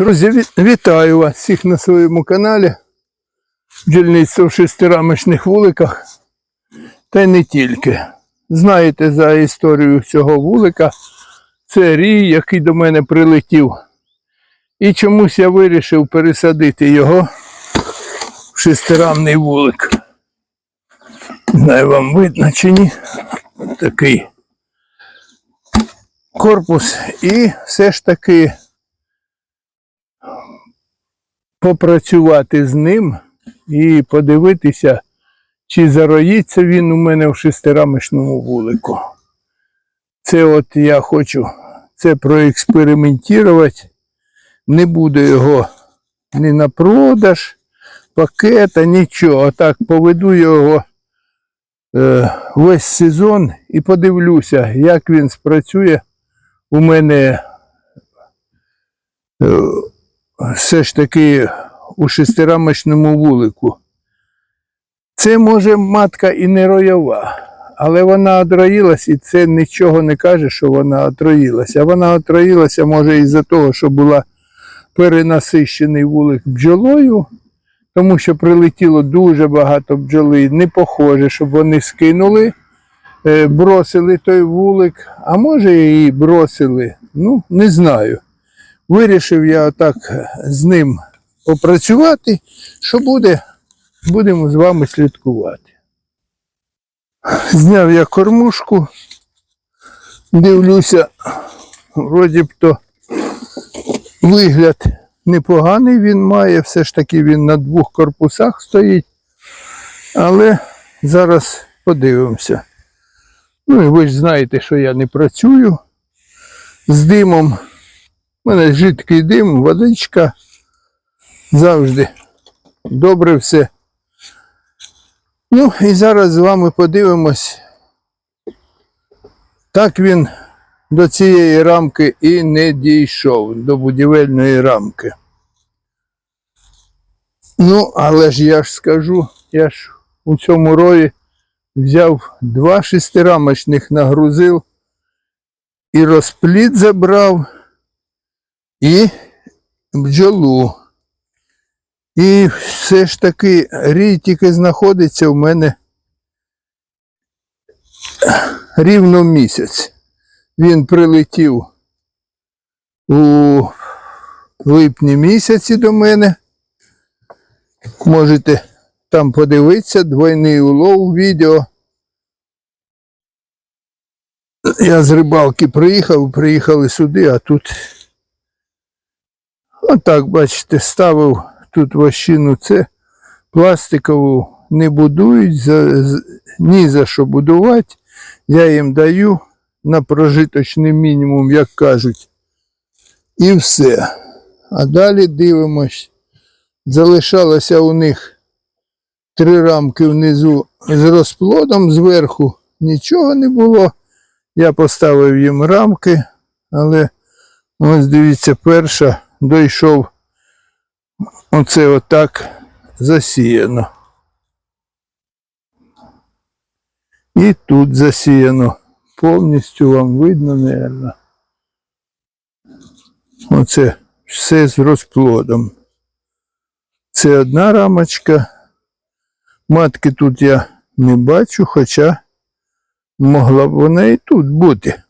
Друзі, вітаю вас всіх на своєму каналі. Бджільництво в шестирамочних вуликах. Та й не тільки. Знаєте за історію цього вулика. Це рій, який до мене прилетів. І чомусь я вирішив пересадити його в шестирамний вулик. Знаю, вам видно чи ні. Такий корпус. І все ж таки попрацювати з ним і подивитися, чи зароїться він у мене в шестирамочному вулику. Це от я хочу це проекспериментувати. Не буду його ні на продаж, пакета, нічого. Так поведу його е, весь сезон і подивлюся, як він спрацює у мене. Е, все ж таки у шестирамочному вулику. Це може матка і не роєва, але вона отроїлась і це нічого не каже, що вона отроїлася. Вона отроїлася може із-за того, що була перенасищений вулик бджолою, тому що прилетіло дуже багато бджоли. Не похоже, щоб вони скинули, е, бросили той вулик, а може і бросили. Ну, не знаю. Вирішив я отак з ним попрацювати. Що буде, будемо з вами слідкувати. Зняв я кормушку, дивлюся, вроді б то вигляд непоганий він має, все ж таки він на двох корпусах стоїть. Але зараз подивимося. Ну і ви ж знаєте, що я не працюю з димом. У мене жидкий дим, водичка. Завжди добре все. Ну і зараз з вами подивимось. Так він до цієї рамки і не дійшов, до будівельної рамки. Ну, але ж я ж скажу, я ж у цьому рої взяв два шестирамочних нагрузив і розплід забрав і бджолу. І все ж таки рій тільки знаходиться в мене рівно місяць. Він прилетів у липні місяці до мене. Можете там подивитися двойний улов відео. Я з рибалки приїхав, приїхали сюди, а тут Отак, бачите, ставив тут вощину, це пластикову не будують, за, ні за що будувати. Я їм даю на прожиточний мінімум, як кажуть. І все. А далі дивимось. Залишалося у них три рамки внизу з розплодом зверху. Нічого не було. Я поставив їм рамки, але ось дивіться, перша дійшов оце отак засіяно. І тут засіяно. Повністю вам видно, мабуть. Оце все з розплодом. Це одна рамочка. Матки тут я не бачу, хоча могла б вона і тут бути.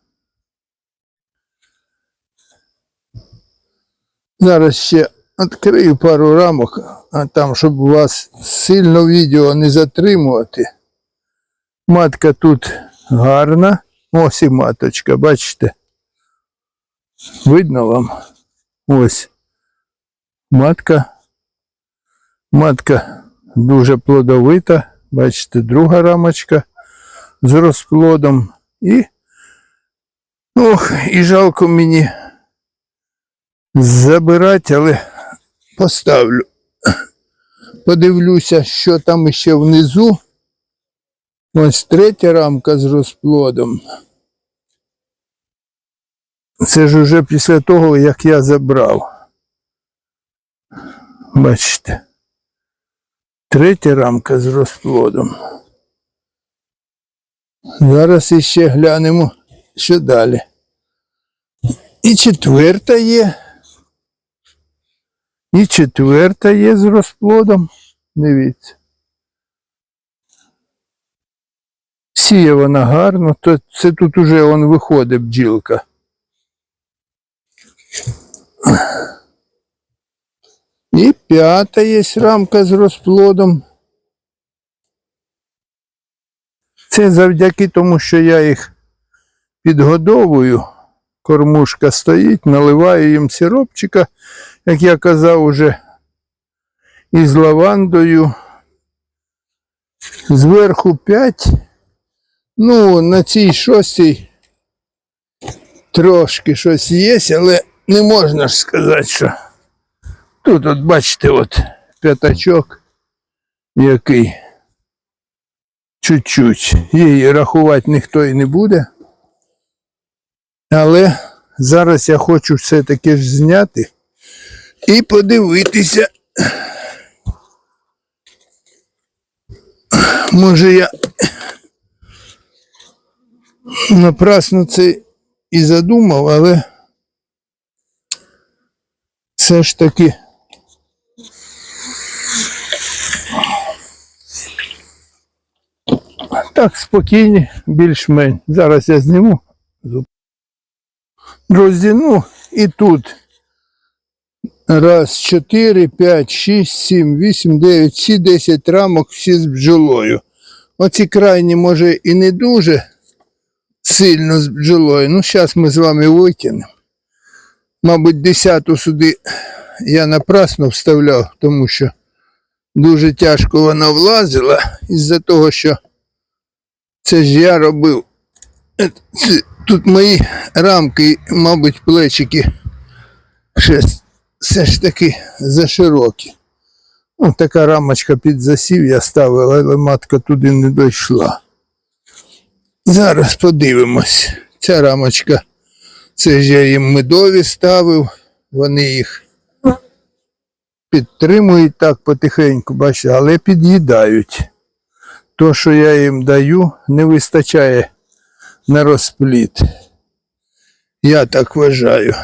Зараз ще відкрию пару рамок, а там, щоб вас сильно відео не затримувати. Матка тут гарна. Ось і маточка, бачите? Видно вам? Ось. Матка. Матка дуже плодовита. Бачите, друга рамочка з розплодом. І. Ох, і жалко мені забирати, але поставлю. Подивлюся, що там ще внизу. Ось третя рамка з розплодом. Це ж уже після того, як я забрав. Бачите. Третя рамка з розплодом. Зараз іще глянемо, що далі. І четверта є. І четверта є з розплодом. Дивіться. Сіє вона гарно, то це тут уже он виходить бджілка. І п'ята є рамка з розплодом. Це завдяки тому, що я їх підгодовую. Кормушка стоїть, наливаю їм сиропчика, як я казав, уже із лавандою. Зверху 5. Ну, на цій шостій трошки щось є, але не можна ж сказати, що. Тут, от бачите, от п'ятачок який. Чуть-чуть. Її рахувати ніхто і не буде. Але зараз я хочу все-таки ж зняти і подивитися. Може я напрасно це і задумав, але все ж таки. Так, спокійні, більш-менш. Зараз я зніму. Друзі, ну і тут. Раз, чотири, п'ять, шість, сім, вісім, дев'ять, всі десять рамок, всі з бджолою. Оці крайні, може, і не дуже сильно з бджолою. Ну, зараз ми з вами витягнемо. Мабуть, десяту сюди я напрасно вставляв, тому що дуже тяжко вона влазила із-за того, що це ж я робив. Тут мої рамки, мабуть, плечики с- все ж таки заширокі. Ну, така рамочка під засів я ставив, але матка туди не дійшла. Зараз подивимось. Ця рамочка, це ж я їм медові ставив, вони їх підтримують так потихеньку, бачите, але під'їдають. То, що я їм даю, не вистачає на розпліт. Я так вважаю.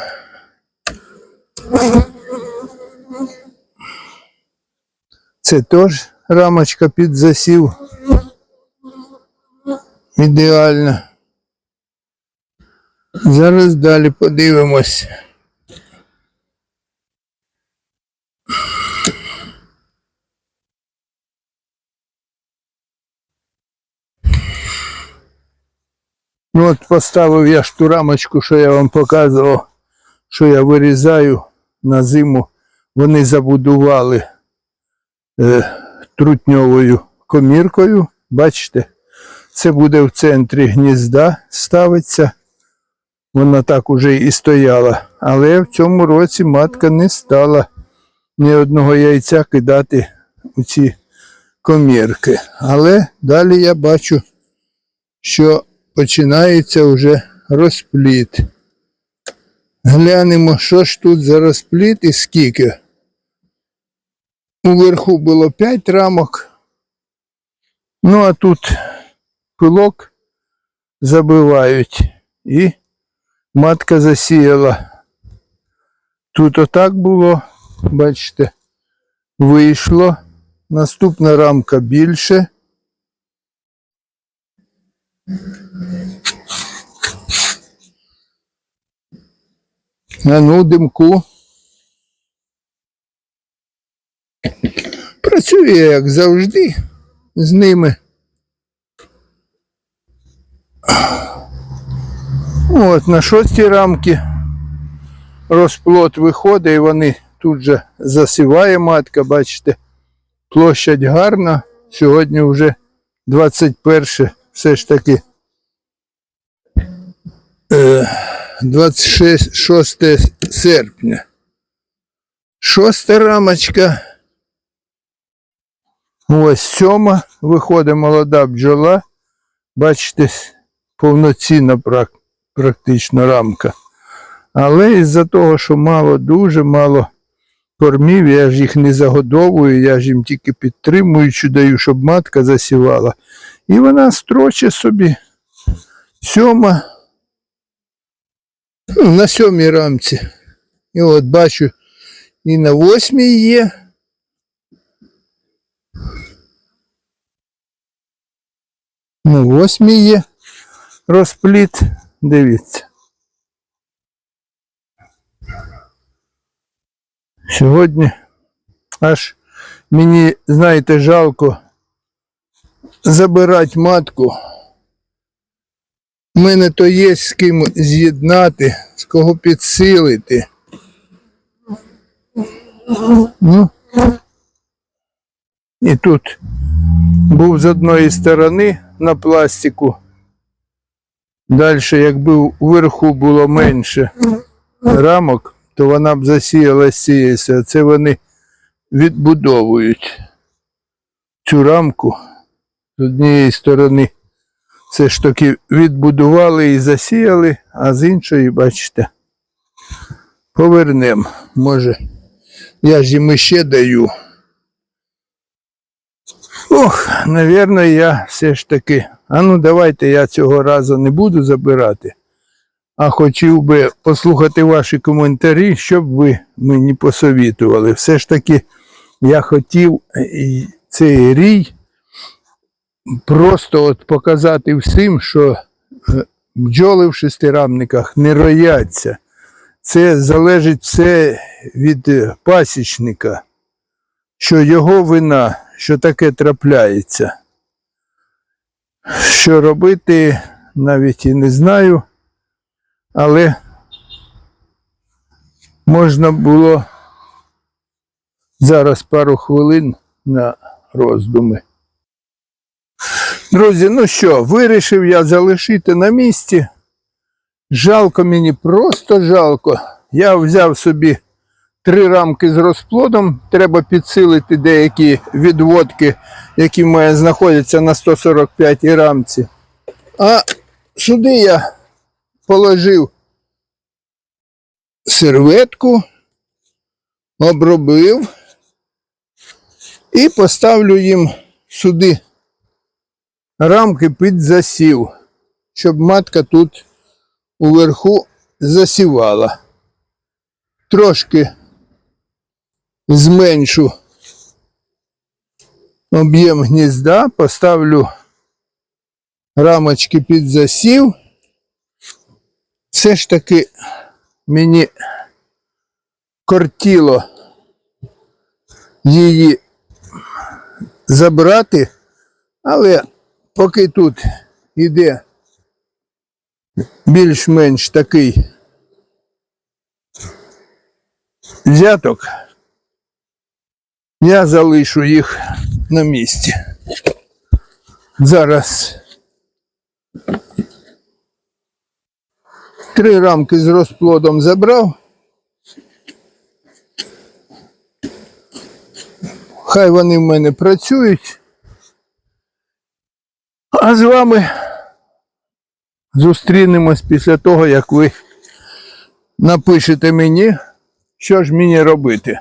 Це теж рамочка під засів. Ідеально. Зараз далі подивимось. Ну от поставив я ж ту рамочку, що я вам показував, що я вирізаю на зиму. Вони забудували е, трутньовою коміркою. Бачите, це буде в центрі гнізда ставиться. Вона так уже і стояла. Але в цьому році матка не стала ні одного яйця кидати у ці комірки. Але далі я бачу, що починається вже розпліт. Глянемо, що ж тут за розпліт і скільки. Уверху було 5 рамок. Ну, а тут пилок забивають і матка засіяла. Тут отак було, бачите, вийшло. Наступна рамка більше. Ну, димку. Працює, як завжди, з ними. От, на шостій рамки розплод виходить і вони тут же засіває матка, бачите. Площадь гарна. Сьогодні вже 21 все ж таки. Е, 26 серпня. Шоста рамочка. Ось сьома. Виходить молода бджола. Бачите, повноцінна практично рамка. Але із-за того, що мало, дуже мало кормів, я ж їх не загодовую, я ж їм тільки підтримуючи даю, щоб матка засівала. І вона строче собі. Сьома. Ну, на сьомій рамці. І от бачу, І на восьмій є. На восьмій є розпліт. Дивіться. Сьогодні аж мені, знаєте, жалко забирати матку. У мене то є з ким з'єднати, з кого підсилити. Ну. І тут був з одної сторони на пластику. Далі, якби вверху було менше рамок, то вона б засіяла сіяся. Це вони відбудовують цю рамку з однієї сторони. Все ж таки відбудували і засіяли, а з іншої, бачите, повернемо. Може, я ж їм ще даю. Ох, навірно, я все ж таки. А ну давайте я цього разу не буду забирати. А хотів би послухати ваші коментарі, щоб ви мені посовітували. Все ж таки, я хотів е, цей рій просто от показати всім, що е, бджоли в шестирамниках не рояться. Це залежить все від е, пасічника, що його вина, що таке трапляється. Що робити, навіть і не знаю, але можна було зараз пару хвилин на роздуми. Друзі, ну що, вирішив я залишити на місці. Жалко мені, просто жалко. Я взяв собі три рамки з розплодом. Треба підсилити деякі відводки, які в мене знаходяться на 145 рамці. А сюди я положив серветку, обробив і поставлю їм сюди рамки під засів, щоб матка тут уверху засівала. Трошки зменшу об'єм гнізда, поставлю рамочки під засів. Все ж таки мені кортіло її забрати, але поки тут іде більш-менш такий взяток, я залишу їх на місці. Зараз три рамки з розплодом забрав. Хай вони в мене працюють. А з вами зустрінемось після того, як ви напишете мені, що ж мені робити.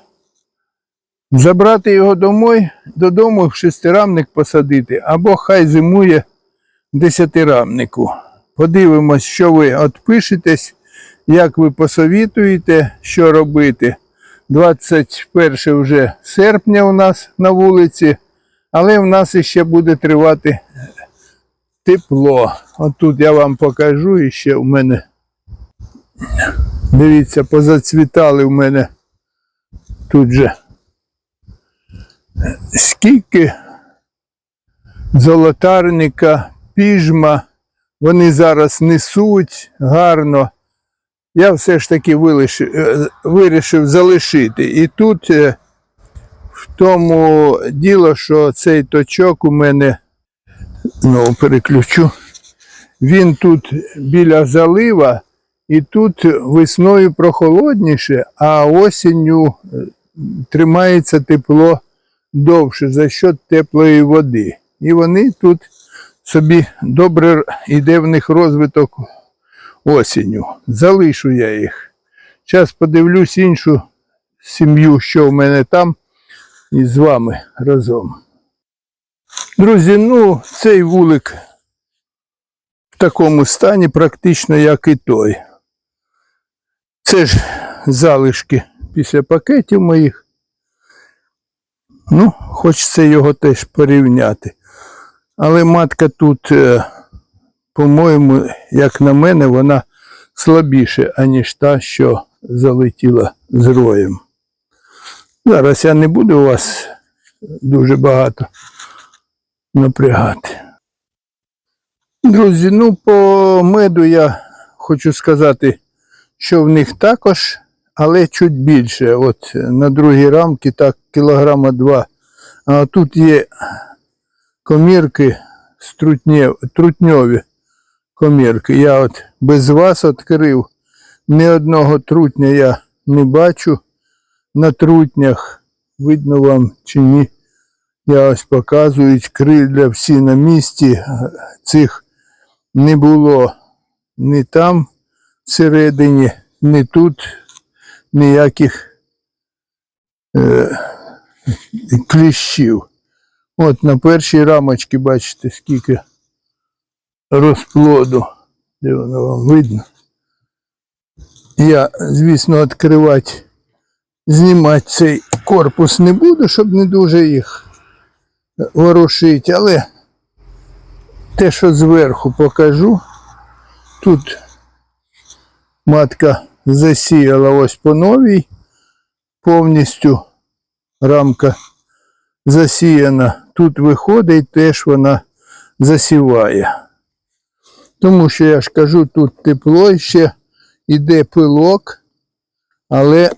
Забрати його домой, додому в шестирамник посадити, або хай зимує в десятирамнику. Подивимось, що ви відпишетесь, як ви посовітуєте, що робити. 21 вже серпня у нас на вулиці, але в нас іще буде тривати тепло. От тут я вам покажу і ще у мене. Дивіться, позацвітали в мене тут же. Скільки золотарника, піжма, вони зараз несуть гарно. Я все ж таки вилишив, е, вирішив залишити. І тут е, в тому діло, що цей точок у мене знову переключу. Він тут біля залива, і тут весною прохолодніше, а осінню е, тримається тепло довше за счет теплої води. І вони тут собі добре йде в них розвиток осінню. Залишу я їх. Зараз подивлюсь іншу сім'ю, що в мене там, і з вами разом. Друзі, ну цей вулик в такому стані, практично як і той. Це ж залишки після пакетів моїх. Ну, хочеться його теж порівняти. Але матка тут, е, по-моєму, як на мене, вона слабіше, аніж та, що залетіла з роєм. Зараз я не буду у вас дуже багато напрягати. Друзі, ну по меду я хочу сказати, що в них також, але чуть більше. От на другій рамці так кілограма два. А тут є комірки трутньові комірки. Я от без вас відкрив. Ні одного трутня я не бачу на трутнях. Видно вам чи ні. Я ось показую, крилля всі на місці. Цих не було ні там всередині, ні тут ніяких е, кліщів. От на першій рамочці бачите, скільки розплоду. Де воно вам видно? Я, звісно, відкривати, знімати цей корпус не буду, щоб не дуже їх ворушити, але те, що зверху покажу, тут матка засіяла ось по новій, повністю рамка засіяна. Тут виходить, теж вона засіває. Тому що я ж кажу, тут тепло ще іде пилок, але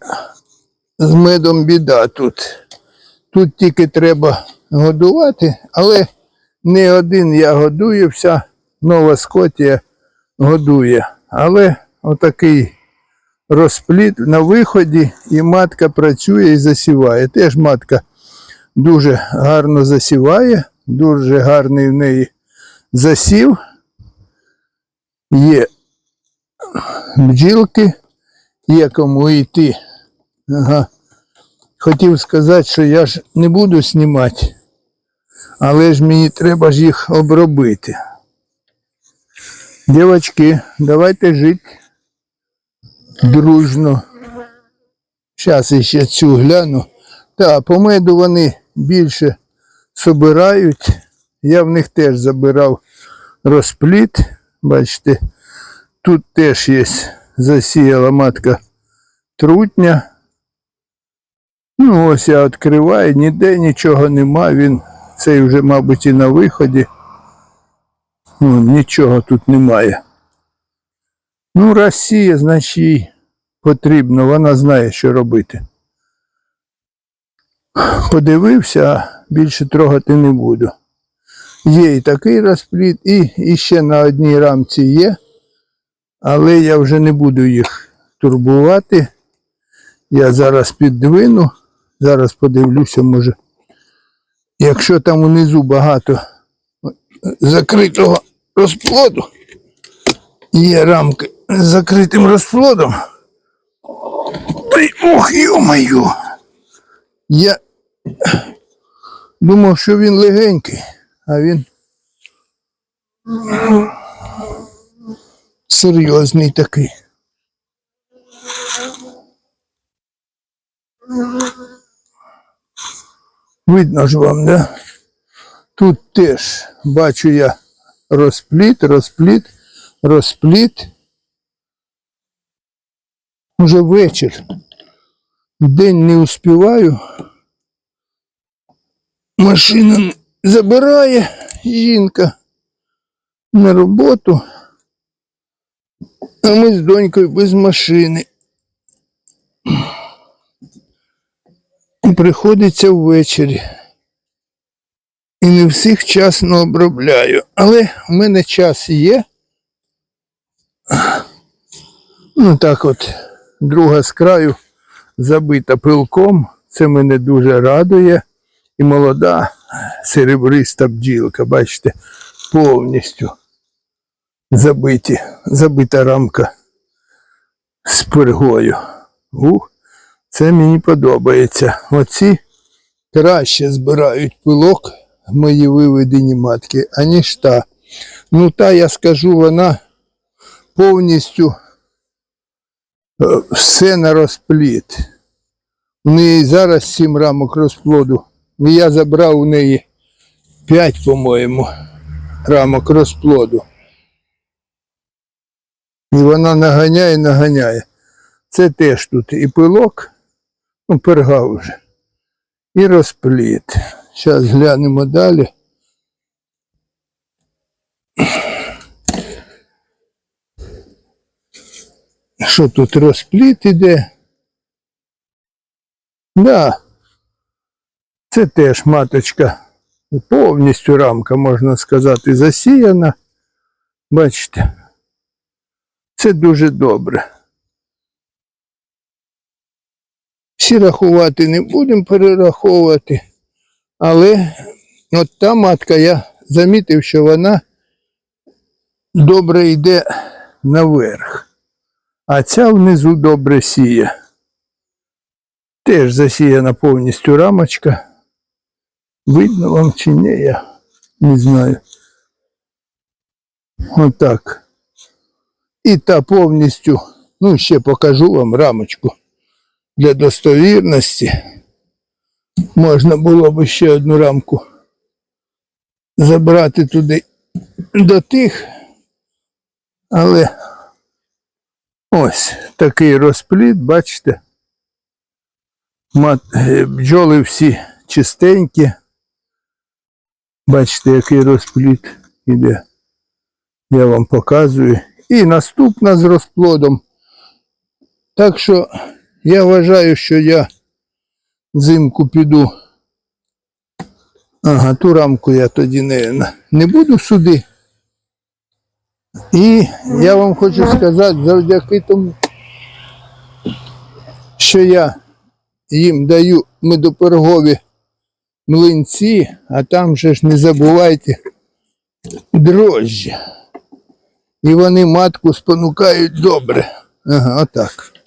з медом біда тут. Тут тільки треба годувати, але не один я годую, вся нова Скотія годує. Але отакий розпліт на виході, і матка працює і засіває. Теж матка дуже гарно засіває, дуже гарний в неї засів. Є бджілки, є кому йти. Ага. Хотів сказати, що я ж не буду знімати, але ж мені треба ж їх обробити. Дівочки, давайте жити дружно. Зараз ще цю гляну. Та, по меду вони більше собирають. Я в них теж забирав розпліт. Бачите, тут теж є засіяла матка трутня. Ну, ось я відкриваю, ніде нічого нема, він цей вже, мабуть, і на виході. Ну, нічого тут немає. Ну, раз сіє, значить їй потрібно, вона знає, що робити. Подивився, а більше трогати не буду. Є і такий розпліт, і, і ще на одній рамці є, але я вже не буду їх турбувати. Я зараз піддвину, зараз подивлюся, може. Якщо там унизу багато закритого розплоду, є рамки з закритим розплодом. Ох, йо-моє! Я думав, що він легенький, а він серйозний такий. Видно ж вам, да? Тут теж бачу я розпліт, розпліт, розпліт. Уже вечір. День не успіваю. Машина забирає жінка на роботу. А ми з донькою без машини. Приходиться ввечері. І не всіх часно обробляю. Але в мене час є. Ну так от, друга з краю забита пилком. Це мене дуже радує. І молода серебриста бджілка, бачите, повністю забиті, забита рамка з пергою. Ух, це мені подобається. Оці краще збирають пилок мої виведені матки, аніж та. Ну, та, я скажу, вона повністю е, все на розпліт. У неї зараз сім рамок розплоду. Я забрав у неї 5, по-моєму, рамок розплоду. І вона наганяє, наганяє. Це теж тут і пилок, ну, перга вже, і розпліт. Зараз глянемо далі. Що тут розпліт іде? Да. Це теж маточка. Повністю рамка, можна сказати, засіяна. Бачите, це дуже добре. Всі рахувати не будемо перераховувати, але от та матка я замітив, що вона добре йде наверх, а ця внизу добре сіє. Теж засіяна повністю рамочка. Видно вам чи ні, я не знаю. Отак. І та повністю, ну ще покажу вам рамочку для достовірності. Можна було б ще одну рамку забрати туди до тих, але ось такий розпліт, бачите. Е, бджоли всі чистенькі. Бачите, який розпліт іде. Я вам показую. І наступна з розплодом. Так що я вважаю, що я взимку піду. Ага, ту рамку я тоді не, не буду сюди. І я вам хочу сказати, завдяки тому, що я їм даю медопергові млинці, а там же ж не забувайте дрожжі. І вони матку спонукають добре. Ага, отак.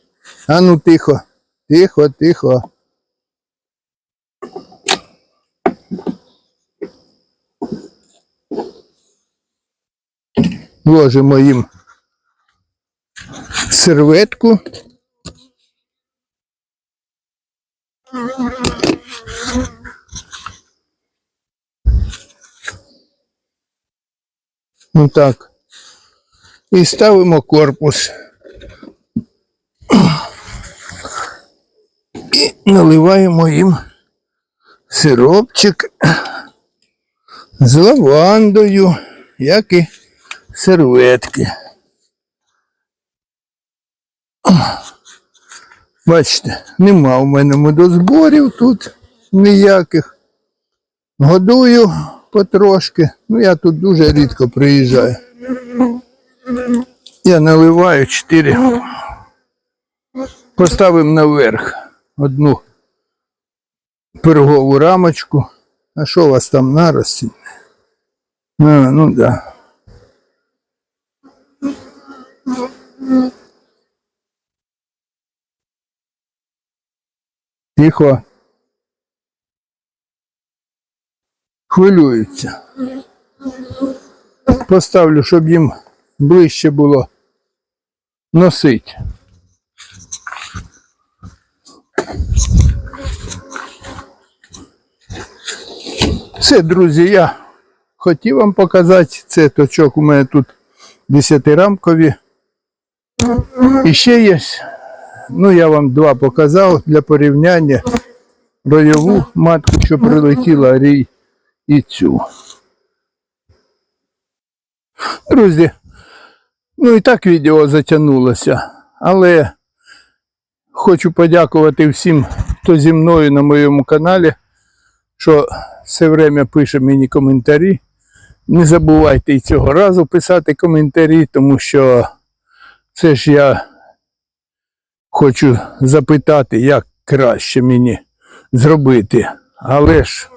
А ну тихо, тихо, тихо. Ложимо їм серветку. Ну так. І ставимо корпус. Наливаємо їм сиропчик з лавандою, як і серветки. Бачите, нема у мене медозборів тут ніяких. Годую потрошки. Ну, я тут дуже рідко приїжджаю. Я наливаю 4. Поставимо наверх одну пирогову рамочку. А що у вас там нарості? А, ну да. Тихо. Хвилюються. Поставлю, щоб їм ближче було носить. Все, друзі, я хотів вам показати. Це точок у мене тут 10-рамкові. І ще є. Ну, я вам два показав для порівняння ройову матку, що прилетіла рій і цю. Друзі, ну і так відео затягнулося, але хочу подякувати всім, хто зі мною на моєму каналі, що все время пише мені коментарі. Не забувайте і цього разу писати коментарі, тому що це ж я хочу запитати, як краще мені зробити. Але ж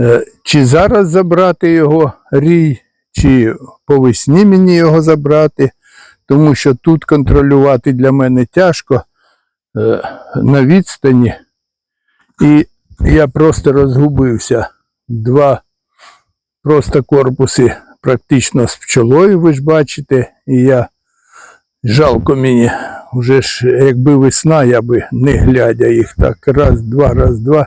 е, чи зараз забрати його рій, чи по весні мені його забрати, тому що тут контролювати для мене тяжко на відстані. І я просто розгубився. Два просто корпуси практично з пчолою, ви ж бачите, і я Жалко мені. Вже ж, якби весна, я би не глядя їх так раз, два, раз, два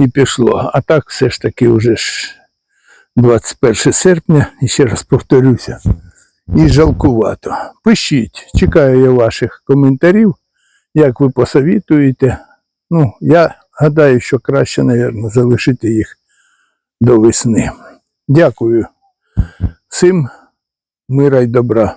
і пішло. А так все ж таки вже ж 21 серпня, і ще раз повторюся, і жалкувато. Пишіть, чекаю я ваших коментарів, як ви посовітуєте. Ну, я гадаю, що краще, мабуть, залишити їх до весни. Дякую всім мира й добра.